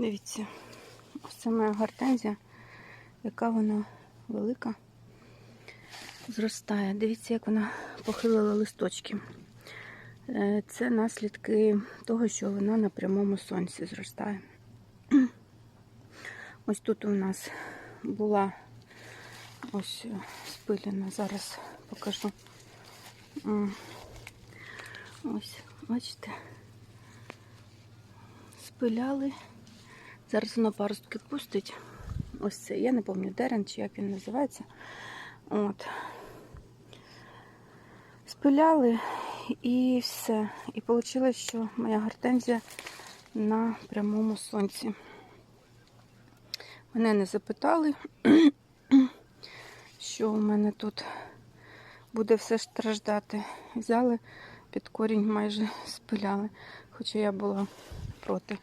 Дивіться, ось це моя гортензія, яка вона велика, зростає. Дивіться, як вона похилила листочки. Е, Це наслідки того, що вона на прямому сонці зростає. Ось тут у нас була ось е, спилена, зараз покажу. Ось, бачите, спиляли. Зараз воно паростки пустить. Ось це. Я не пам'ятаю дерен, чи як він називається. От. Спиляли і все. І вийшло, що моя гортензія на прямому сонці. Мене не запитали, що у мене тут буде все страждати. Взяли під корінь майже спиляли, хоча я була проти.